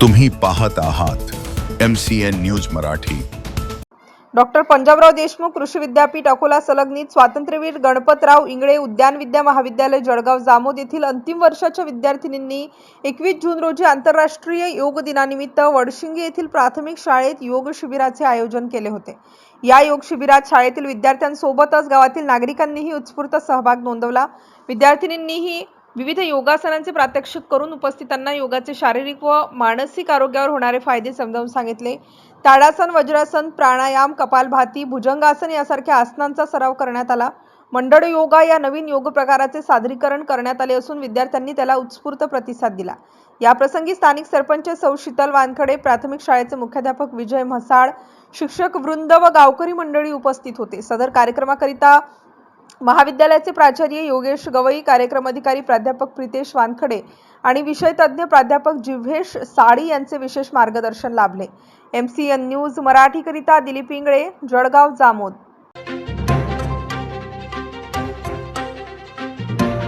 तुम्ही पाहत आहात M C N news Marathi. Doctor Panjabrao Deshmukh कृषी विद्यापीठ अकोला संलग्नित स्वातंत्र्यवीर गणपतराव इंगळे उद्यान विद्या महाविद्यालय जळगाव जामोद येथील अंतिम वर्षाच्या विद्यार्थिनींनी एकवीस जून रोजी आंतरराष्ट्रीय योग दिनानिमित्त वडशिंगे येथील प्राथमिक शाळेत योग शिबिराचे आयोजन केले होते. या योग शिबिरात शाळेतील विद्यार्थ्यांसोबतच गावातील नागरिकांनीही उत्स्फूर्त सहभाग नोंदवला. विद्यार्थिनींनीही विविध योगासनांचे प्रात्यक्षिक करून उपस्थितांना योगाचे शारीरिक व मानसिक आरोग्यावर होणारे फायदे समजावून सांगितले. ताडासन वज्रासन प्राणायाम कपालभाती भुजंगासन यासारख्या आसनांचा सराव करण्यात आला. मंडळ योगा या नवीन योग प्रकाराचे सादरीकरण करण्यात आले असून विद्यार्थ्यांनी त्याला उत्स्फूर्त प्रतिसाद दिला. याप्रसंगी स्थानिक सरपंच सौ. शीतल वानखडे प्राथमिक शाळेचे मुख्याध्यापक विजय म्हसाळ शिक्षक वृंद व गावकरी मंडळी उपस्थित होते. सदर कार्यक्रमाकरिता महाविद्यालयाचे प्राचार्य योगेश गवई कार्यक्रम अधिकारी प्राध्यापक प्रितेश वानखडे आणि विषय तज्ज्ञ प्राध्यापक जिव्हेश साळी यांचे विशेष मार्गदर्शन लाभले. एम सी एन न्यूज मराठीकरिता दिलीप इंगळे जळगाव जामोद.